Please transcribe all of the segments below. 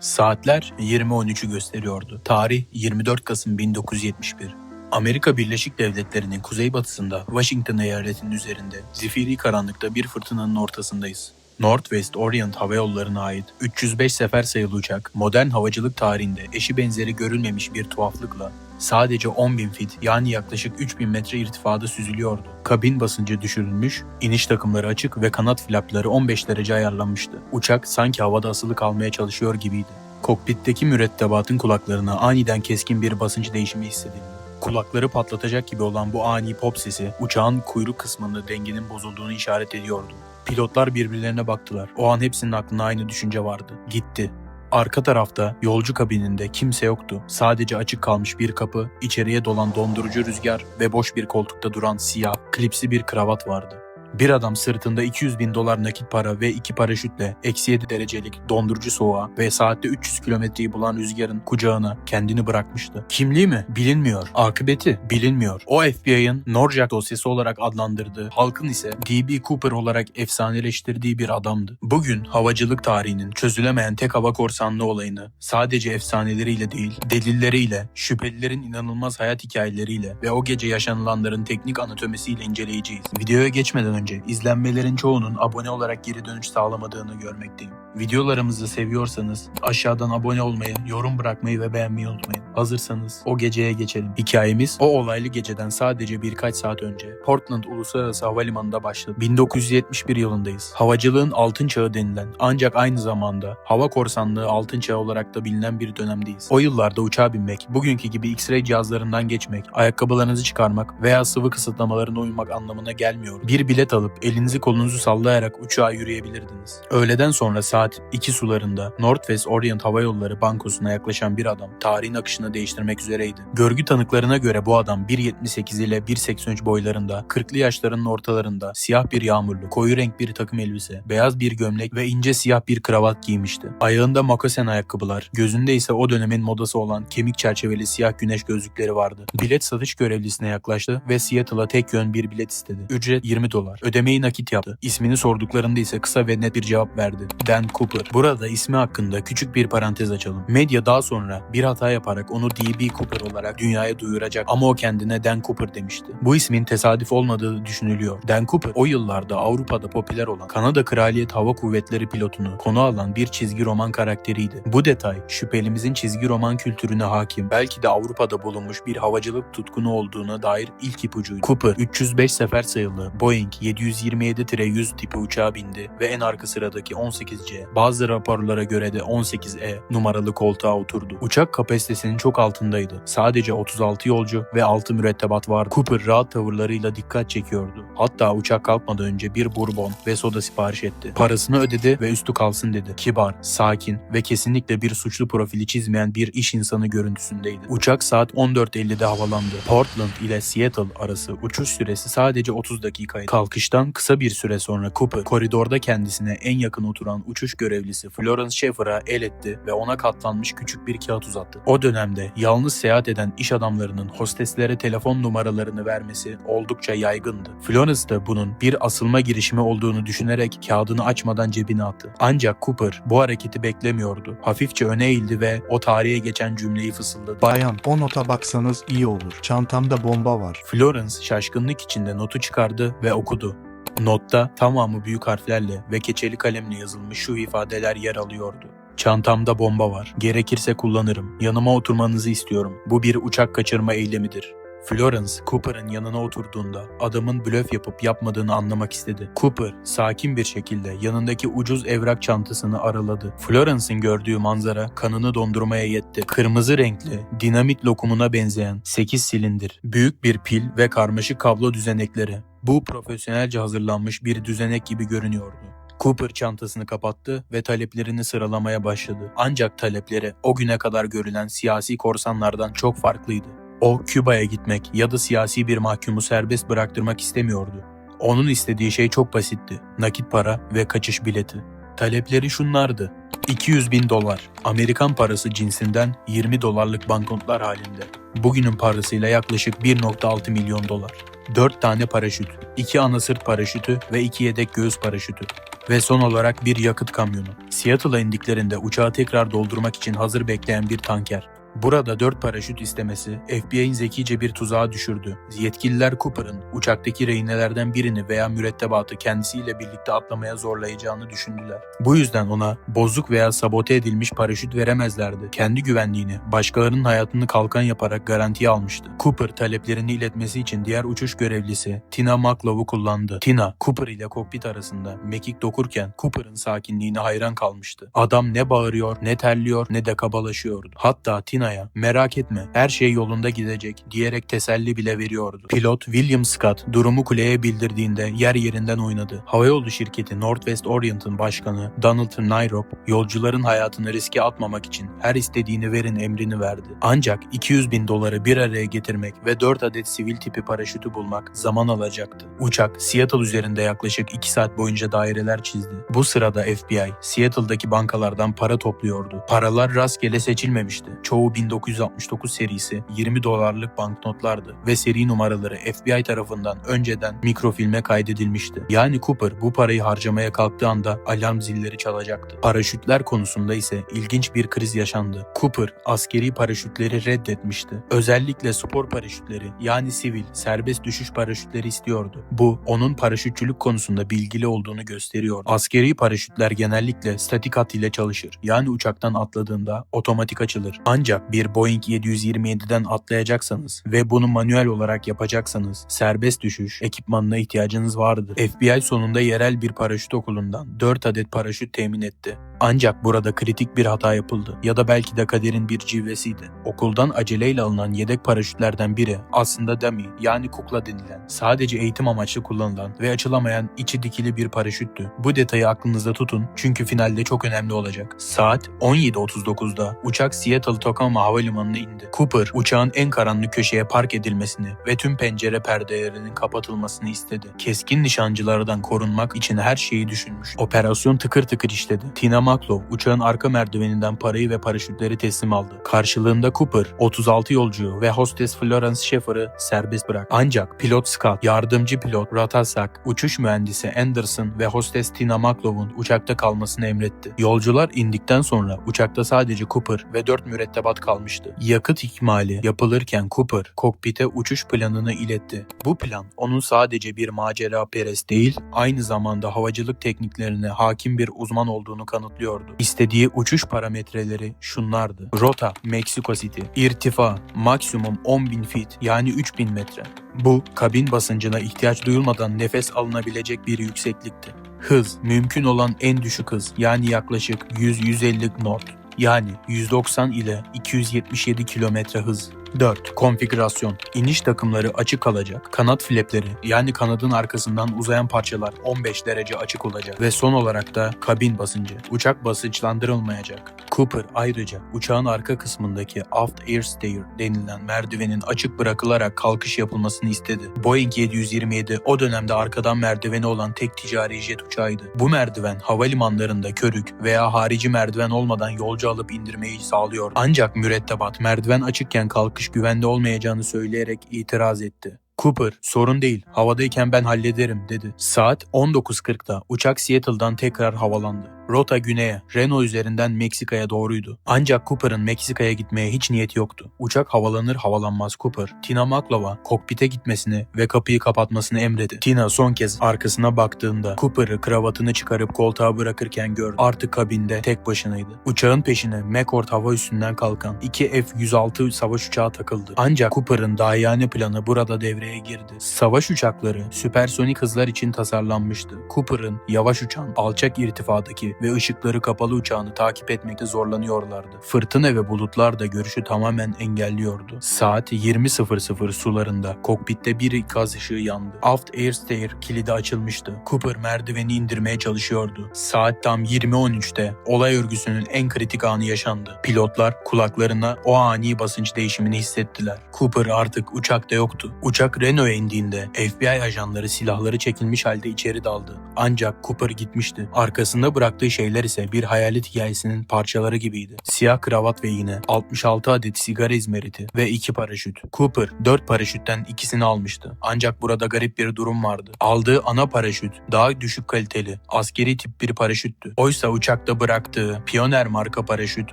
Saatler 20.13'ü gösteriyordu. Tarih 24 Kasım 1971. Amerika Birleşik Devletleri'nin kuzeybatısında Washington eyaletinin üzerinde zifiri karanlıkta bir fırtınanın ortasındayız. Northwest Orient Hava Yolları'na ait 305 sefer sayılı uçak, modern havacılık tarihinde eşi benzeri görülmemiş bir tuhaflıkla sadece 10.000 fit yani yaklaşık 3000 metre irtifada süzülüyordu. Kabin basıncı düşürülmüş, iniş takımları açık ve kanat flapları 15 derece ayarlanmıştı. Uçak sanki havada asılı kalmaya çalışıyor gibiydi. Kokpitteki mürettebatın kulaklarına aniden keskin bir basınç değişimi hissedildi. Kulakları patlatacak gibi olan bu ani pop sesi uçağın kuyruk kısmında dengenin bozulduğunu işaret ediyordu. Pilotlar birbirlerine baktılar. O an hepsinin aklına aynı düşünce vardı. Gitti. Arka tarafta yolcu kabininde kimse yoktu. Sadece açık kalmış bir kapı, içeriye dolan dondurucu rüzgar ve boş bir koltukta duran siyah, klipsi bir kravat vardı. Bir adam sırtında 200 bin dolar nakit para ve iki paraşütle eksi 7 derecelik dondurucu soğuğa ve saatte 300 kilometreyi bulan rüzgarın kucağına kendini bırakmıştı. Kimliği mi? Bilinmiyor. Akıbeti? Bilinmiyor. O FBI'ın Norjack dosyası olarak adlandırdığı, halkın ise D.B. Cooper olarak efsaneleştirdiği bir adamdı. Bugün havacılık tarihinin çözülemeyen tek hava korsanlığı olayını sadece efsaneleriyle değil, delilleriyle, şüphelilerin inanılmaz hayat hikayeleriyle ve o gece yaşanılanların teknik anatomisiyle inceleyeceğiz. Videoya geçmeden önce izlenmelerin çoğunun abone olarak geri dönüş sağlamadığını görmekteyim. Videolarımızı seviyorsanız aşağıdan abone olmayı, yorum bırakmayı ve beğenmeyi unutmayın. Hazırsanız o geceye geçelim. Hikayemiz o olaylı geceden sadece birkaç saat önce Portland Uluslararası Havalimanı'nda başladı. 1971 yılındayız. Havacılığın altın çağı denilen ancak aynı zamanda hava korsanlığı altın çağı olarak da bilinen bir dönemdeyiz. O yıllarda uçağa binmek, bugünkü gibi X-ray cihazlarından geçmek, ayakkabılarınızı çıkarmak veya sıvı kısıtlamalarına uymak anlamına gelmiyor. Bir bilet alıp elinizi kolunuzu sallayarak uçağa yürüyebilirdiniz. Öğleden sonra saat 2 sularında Northwest Orient Hava Yolları bankosuna yaklaşan bir adam tarihin akışını değiştirmek üzereydi. Görgü tanıklarına göre bu adam 1.78 ile 1.83 boylarında, 40'lı yaşlarının ortalarında, siyah bir yağmurlu, koyu renk bir takım elbise, beyaz bir gömlek ve ince siyah bir kravat giymişti. Ayağında mokasen ayakkabılar, gözünde ise o dönemin modası olan kemik çerçeveli siyah güneş gözlükleri vardı. Bilet satış görevlisine yaklaştı ve Seattle'a tek yön bir bilet istedi. Ücret 20 dolar. Ödemeyi nakit yaptı. İsmini sorduklarında ise kısa ve net bir cevap verdi. Dan Cooper. Burada ismi hakkında küçük bir parantez açalım. Medya daha sonra bir hata yaparak onu D.B. Cooper olarak dünyaya duyuracak ama o kendine Dan Cooper demişti. Bu ismin tesadüf olmadığı düşünülüyor. Dan Cooper o yıllarda Avrupa'da popüler olan Kanada Kraliyet Hava Kuvvetleri pilotunu konu alan bir çizgi roman karakteriydi. Bu detay şüphelimizin çizgi roman kültürüne hakim belki de Avrupa'da bulunmuş bir havacılık tutkunu olduğuna dair ilk ipucuydu. Cooper 305 sefer sayılı Boeing 727-100 tipi uçağa bindi ve en arka sıradaki 18C bazı raporlara göre de 18E numaralı koltuğa oturdu. Uçak kapasitesinin çok altındaydı. Sadece 36 yolcu ve 6 mürettebat vardı. Cooper rahat tavırlarıyla dikkat çekiyordu. Hatta uçak kalkmadan önce bir bourbon ve soda sipariş etti. Parasını ödedi ve üstü kalsın dedi. Kibar, sakin ve kesinlikle bir suçlu profili çizmeyen bir iş insanı görüntüsündeydi. Uçak saat 14.50'de havalandı. Portland ile Seattle arası uçuş süresi sadece 30 dakikaydı. Kalkıştan kısa bir süre sonra Cooper koridorda kendisine en yakın oturan uçuş görevlisi Florence Schaefer'a el etti ve ona katlanmış küçük bir kağıt uzattı. O dönemde yalnız seyahat eden iş adamlarının hosteslere telefon numaralarını vermesi oldukça yaygındı. Florence da bunun bir asılma girişimi olduğunu düşünerek kağıdını açmadan cebine attı. Ancak Cooper bu hareketi beklemiyordu. Hafifçe öne eğildi ve o tarihe geçen cümleyi fısıldadı. Bayan o nota baksanız iyi olur. Çantamda bomba var. Florence şaşkınlık içinde notu çıkardı ve okudu. Notta tamamı büyük harflerle ve keçeli kalemle yazılmış şu ifadeler yer alıyordu. Çantamda bomba var. Gerekirse kullanırım. Yanıma oturmanızı istiyorum. Bu bir uçak kaçırma eylemidir. Florence, Cooper'ın yanına oturduğunda adamın blöf yapıp yapmadığını anlamak istedi. Cooper, sakin bir şekilde yanındaki ucuz evrak çantasını araladı. Florence'ın gördüğü manzara kanını dondurmaya yetti. Kırmızı renkli, dinamit lokumuna benzeyen 8 silindir, büyük bir pil ve karmaşık kablo düzenekleri. Bu profesyonelce hazırlanmış bir düzenek gibi görünüyordu. Cooper çantasını kapattı ve taleplerini sıralamaya başladı. Ancak talepleri o güne kadar görülen siyasi korsanlardan çok farklıydı. O Küba'ya gitmek ya da siyasi bir mahkumu serbest bıraktırmak istemiyordu. Onun istediği şey çok basitti. Nakit para ve kaçış bileti. Talepleri şunlardı. 200 bin dolar, Amerikan parası cinsinden 20 dolarlık banknotlar halinde. Bugünün parasıyla yaklaşık 1.6 milyon dolar. 4 tane paraşüt, 2 ana sırt paraşütü ve 2 yedek göğüs paraşütü. Ve son olarak bir yakıt kamyonu. Seattle'a indiklerinde uçağı tekrar doldurmak için hazır bekleyen bir tanker. Burada 4 paraşüt istemesi FBI'nin zekice bir tuzağa düşürdü. Yetkililer Cooper'ın uçaktaki rehinelerden birini veya mürettebatı kendisiyle birlikte atlamaya zorlayacağını düşündüler. Bu yüzden ona bozuk veya sabote edilmiş paraşüt veremezlerdi. Kendi güvenliğini, başkalarının hayatını kalkan yaparak garantiye almıştı. Cooper taleplerini iletmesi için diğer uçuş görevlisi Tina Marklove'u kullandı. Tina, Cooper ile kokpit arasında mekik dokurken Cooper'ın sakinliğine hayran kalmıştı. Adam ne bağırıyor, ne terliyor, ne de kabalaşıyordu. Hatta Tina'ya merak etme her şey yolunda gidecek diyerek teselli bile veriyordu. Pilot William Scott durumu kuleye bildirdiğinde yer yerinden oynadı. Havayolu şirketi Northwest Orient'ın başkanı Donald Nyrop yolcuların hayatını riske atmamak için her istediğini verin emrini verdi. Ancak 200 bin doları bir araya getirmek ve 4 adet sivil tipi paraşütü bulmak zaman alacaktı. Uçak Seattle üzerinde yaklaşık 2 saat boyunca daireler çizdi. Bu sırada FBI Seattle'daki bankalardan para topluyordu. Paralar rastgele seçilmemişti. Çoğu 1969 serisi 20 dolarlık banknotlardı ve seri numaraları FBI tarafından önceden mikrofilme kaydedilmişti. Yani Cooper bu parayı harcamaya kalktığı anda alarm zilleri çalacaktı. Paraşütler konusunda ise ilginç bir kriz yaşandı. Cooper askeri paraşütleri reddetmişti. Özellikle spor paraşütleri yani sivil, serbest düşüş paraşütleri istiyordu. Bu onun paraşütçülük konusunda bilgili olduğunu gösteriyor. Askeri paraşütler genellikle statik hat ile çalışır. Yani uçaktan atladığında otomatik açılır. Ancak bir Boeing 727'den atlayacaksanız ve bunu manuel olarak yapacaksanız serbest düşüş ekipmanına ihtiyacınız vardır. FBI sonunda yerel bir paraşüt okulundan 4 adet paraşüt temin etti. Ancak burada kritik bir hata yapıldı ya da belki de kaderin bir cilvesiydi. Okuldan aceleyle alınan yedek paraşütlerden biri aslında dummy yani kukla denilen, sadece eğitim amaçlı kullanılan ve açılamayan içi dikili bir paraşüttü. Bu detayı aklınızda tutun çünkü finalde çok önemli olacak. Saat 17.39'da uçak Seattle Tacoma Havalimanı'na indi. Cooper uçağın en karanlık köşeye park edilmesini ve tüm pencere perdelerinin kapatılmasını istedi. Keskin nişancılardan korunmak için her şeyi düşünmüş. Operasyon tıkır tıkır işledi. Tina Maklov uçağın arka merdiveninden parayı ve paraşütleri teslim aldı. Karşılığında Cooper 36 yolcuyu ve hostes Florence Schaeffer'ı serbest bıraktı. Ancak pilot Scott, yardımcı pilot Ratasak, uçuş mühendisi Anderson ve hostes Tina Maklov'un uçakta kalmasını emretti. Yolcular indikten sonra uçakta sadece Cooper ve 4 mürettebat kalmıştı. Yakıt ikmali yapılırken Cooper kokpite uçuş planını iletti. Bu plan onun sadece bir macera perest değil, aynı zamanda havacılık tekniklerine hakim bir uzman olduğunu kanıtlıyordu. İstediği uçuş parametreleri şunlardı. Rota Mexico City, irtifa maksimum 10.000 feet yani 3000 metre. Bu kabin basıncına ihtiyaç duyulmadan nefes alınabilecek bir yükseklikti. Hız mümkün olan en düşük hız yani yaklaşık 100-150 knot yani 190 ile 277 kilometre hız. 4. Konfigürasyon. İniş takımları açık kalacak. Kanat flapleri yani kanadın arkasından uzayan parçalar 15 derece açık olacak. Ve son olarak da kabin basıncı. Uçak basınçlandırılmayacak. Cooper ayrıca uçağın arka kısmındaki aft air stair denilen merdivenin açık bırakılarak kalkış yapılmasını istedi. Boeing 727 o dönemde arkadan merdiveni olan tek ticari jet uçağıydı. Bu merdiven havalimanlarında körük veya harici merdiven olmadan yolcu alıp indirmeyi sağlıyor. Ancak mürettebat merdiven açıkken kalkış güvende olmayacağını söyleyerek itiraz etti. Cooper, sorun değil, havadayken ben hallederim dedi. Saat 19.40'da uçak Seattle'dan tekrar havalandı. Rota güneye, Reno üzerinden Meksika'ya doğruydu. Ancak Cooper'ın Meksika'ya gitmeye hiç niyeti yoktu. Uçak havalanır havalanmaz Cooper, Tina Maklov'a kokpite gitmesini ve kapıyı kapatmasını emredi. Tina son kez arkasına baktığında Cooper'ı kravatını çıkarıp koltuğa bırakırken gördü. Artık kabinde tek başınaydı. Uçağın peşine McCord hava üssünden kalkan iki F-106 savaş uçağı takıldı. Ancak Cooper'ın dahiyane planı burada devreye girdi. Savaş uçakları süpersonik hızlar için tasarlanmıştı. Cooper'ın yavaş uçan, alçak irtifadaki ve ışıkları kapalı uçağını takip etmekte zorlanıyorlardı. Fırtına ve bulutlar da görüşü tamamen engelliyordu. Saat 20.00 sularında kokpitte bir ikaz ışığı yandı. Aft Air Stair kilidi açılmıştı. Cooper merdiveni indirmeye çalışıyordu. Saat tam 20.13'te olay örgüsünün en kritik anı yaşandı. Pilotlar kulaklarına o ani basınç değişimini hissettiler. Cooper artık uçakta yoktu. Uçak Reno'ya indiğinde FBI ajanları silahları çekilmiş halde içeri daldı. Ancak Cooper gitmişti. Arkasında bıraktığı kullandığı şeyler ise bir hayalet hikayesinin parçaları gibiydi. Siyah kravat ve iğne, 66 adet sigara izmariti ve 2 paraşüt. Cooper 4 paraşütten ikisini almıştı. Ancak burada garip bir durum vardı. Aldığı ana paraşüt daha düşük kaliteli, askeri tip bir paraşüttü. Oysa uçakta bıraktığı Pioneer marka paraşüt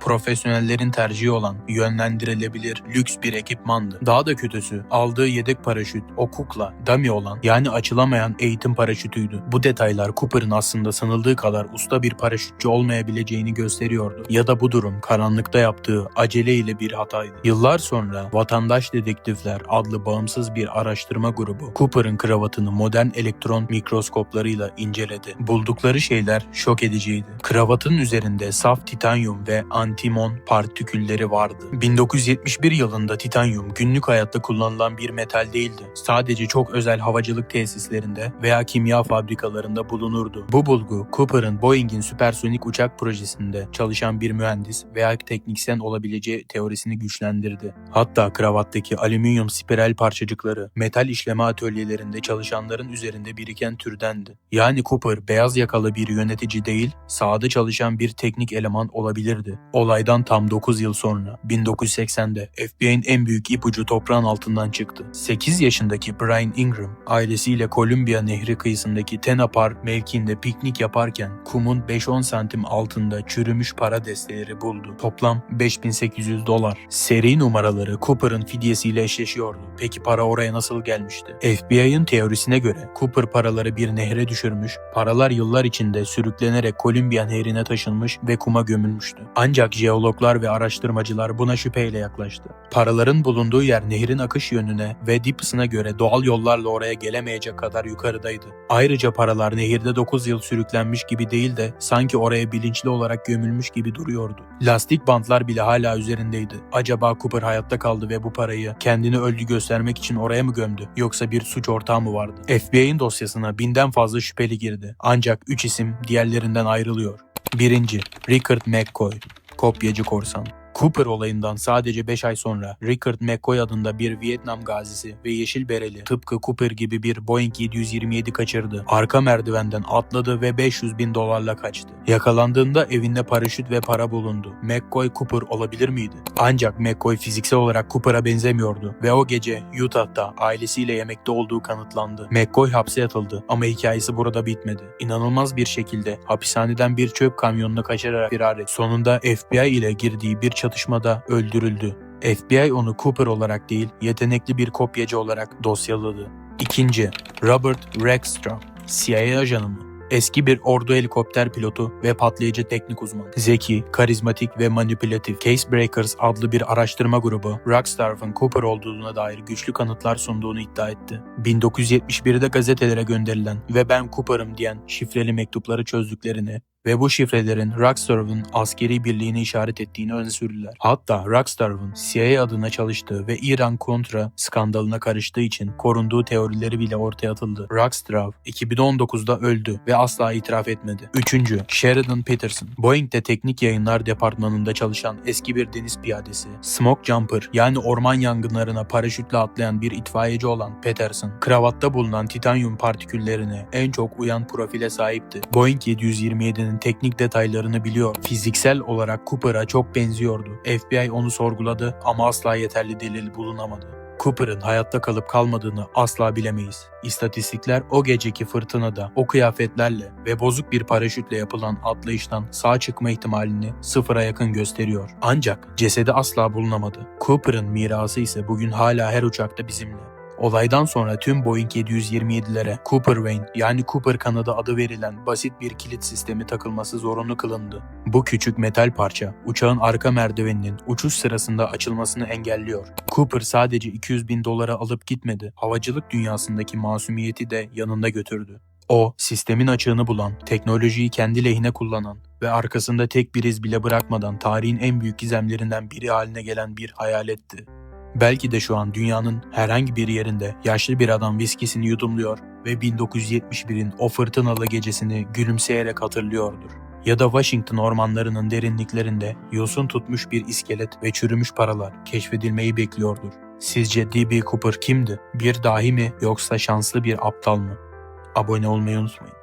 profesyonellerin tercihi olan yönlendirilebilir lüks bir ekipmandı. Daha da kötüsü aldığı yedek paraşüt o kukla, dummy olan yani açılamayan eğitim paraşütüydü. Bu detaylar Cooper'ın aslında sanıldığı kadar usta bir paraşütçü olmayabileceğini gösteriyordu. Ya da bu durum karanlıkta yaptığı aceleyle bir hataydı. Yıllar sonra Vatandaş Dedektifler adlı bağımsız bir araştırma grubu Cooper'ın kravatını modern elektron mikroskoplarıyla inceledi. Buldukları şeyler şok ediciydi. Kravatın üzerinde saf titanyum ve antimon partikülleri vardı. 1971 yılında titanyum günlük hayatta kullanılan bir metal değildi. Sadece çok özel havacılık tesislerinde veya kimya fabrikalarında bulunurdu. Bu bulgu Cooper'ın Boeing'in süpersonik uçak projesinde çalışan bir mühendis veya teknisyen olabileceği teorisini güçlendirdi. Hatta kravattaki alüminyum spiral parçacıkları metal işleme atölyelerinde çalışanların üzerinde biriken türdendi. Yani Cooper beyaz yakalı bir yönetici değil, sahada çalışan bir teknik eleman olabilirdi. Olaydan tam 9 yıl sonra 1980'de FBI'nin en büyük ipucu toprağın altından çıktı. 8 yaşındaki Brian Ingram ailesiyle Columbia Nehri kıyısındaki Tena Park mevkiinde piknik yaparken kumun 5-10 santim altında çürümüş para desteleri buldu. Toplam 5800 dolar. Seri numaraları Cooper'ın fidyesiyle eşleşiyordu. Peki para oraya nasıl gelmişti? FBI'ın teorisine göre Cooper paraları bir nehre düşürmüş, paralar yıllar içinde sürüklenerek Columbia Nehri'ne taşınmış ve kuma gömülmüştü. Ancak jeologlar ve araştırmacılar buna şüpheyle yaklaştı. Paraların bulunduğu yer nehrin akış yönüne ve dip ısına göre doğal yollarla oraya gelemeyecek kadar yukarıdaydı. Ayrıca paralar nehirde 9 yıl sürüklenmiş gibi değil de sanki oraya bilinçli olarak gömülmüş gibi duruyordu. Lastik bantlar bile hala üzerindeydi. Acaba Cooper hayatta kaldı ve bu parayı kendini öldü göstermek için oraya mı gömdü? Yoksa bir suç ortağı mı vardı? FBI'nin dosyasına binden fazla şüpheli girdi. Ancak 3 isim diğerlerinden ayrılıyor. Birinci, Rickard McCoy, kopyacı korsan. Cooper olayından sadece 5 ay sonra Rickard McCoy adında bir Vietnam gazisi ve yeşil bereli tıpkı Cooper gibi bir Boeing 727 kaçırdı. Arka merdivenden atladı ve 500 bin dolarla kaçtı. Yakalandığında evinde paraşüt ve para bulundu. McCoy Cooper olabilir miydi? Ancak McCoy fiziksel olarak Cooper'a benzemiyordu ve o gece Utah'ta ailesiyle yemekte olduğu kanıtlandı. McCoy hapse atıldı ama hikayesi burada bitmedi. İnanılmaz bir şekilde hapishaneden bir çöp kamyonuna kaçarak firar etti. Sonunda FBI ile girdiği bir çatışmada öldürüldü. FBI onu Cooper olarak değil, yetenekli bir kopyacı olarak dosyaladı. İkinci, Robert Rackstraw, CIA ajanı mı? Eski bir ordu helikopter pilotu ve patlayıcı teknik uzman. Zeki, karizmatik ve manipülatif Casebreakers adlı bir araştırma grubu Rockstar'ın Cooper olduğuna dair güçlü kanıtlar sunduğunu iddia etti. 1971'de gazetelere gönderilen ve ben Cooper'ım diyen şifreli mektupları çözdüklerini ve bu şifrelerin Rockstar'ın askeri birliğini işaret ettiğini öne sürdüler. Hatta Rockstar'ın CIA adına çalıştığı ve İran-Kontra skandalına karıştığı için korunduğu teorileri bile ortaya atıldı. Rockstar 2019'da öldü ve asla itiraf etmedi. Üçüncü, Sheridan Peterson. Boeing'de teknik yayınlar departmanında çalışan eski bir deniz piyadesi. Smoke Jumper yani orman yangınlarına paraşütle atlayan bir itfaiyeci olan Peterson, kravatta bulunan titanyum partiküllerine en çok uyan profile sahipti. Boeing 727'nin teknik detaylarını biliyor. Fiziksel olarak Cooper'a çok benziyordu. FBI onu sorguladı ama asla yeterli delil bulunamadı. Cooper'ın hayatta kalıp kalmadığını asla bilemeyiz. İstatistikler o geceki fırtınada o kıyafetlerle ve bozuk bir paraşütle yapılan atlayıştan sağ çıkma ihtimalini sıfıra yakın gösteriyor. Ancak cesedi asla bulunamadı. Cooper'ın mirası ise bugün hala her uçakta bizimle. Olaydan sonra tüm Boeing 727'lere Cooper Vane yani Cooper kanadı adı verilen basit bir kilit sistemi takılması zorunlu kılındı. Bu küçük metal parça uçağın arka merdiveninin uçuş sırasında açılmasını engelliyor. Cooper sadece 200 bin dolara alıp gitmedi. Havacılık dünyasındaki masumiyeti de yanında götürdü. O, sistemin açığını bulan, teknolojiyi kendi lehine kullanan ve arkasında tek bir iz bile bırakmadan tarihin en büyük gizemlerinden biri haline gelen bir hayaletti. Belki de şu an dünyanın herhangi bir yerinde yaşlı bir adam viskisini yudumluyor ve 1971'in o fırtınalı gecesini gülümseyerek hatırlıyordur. Ya da Washington ormanlarının derinliklerinde yosun tutmuş bir iskelet ve çürümüş paralar keşfedilmeyi bekliyordur. Sizce D.B. Cooper kimdi? Bir dahi mi yoksa şanslı bir aptal mı? Abone olmayı unutmayın.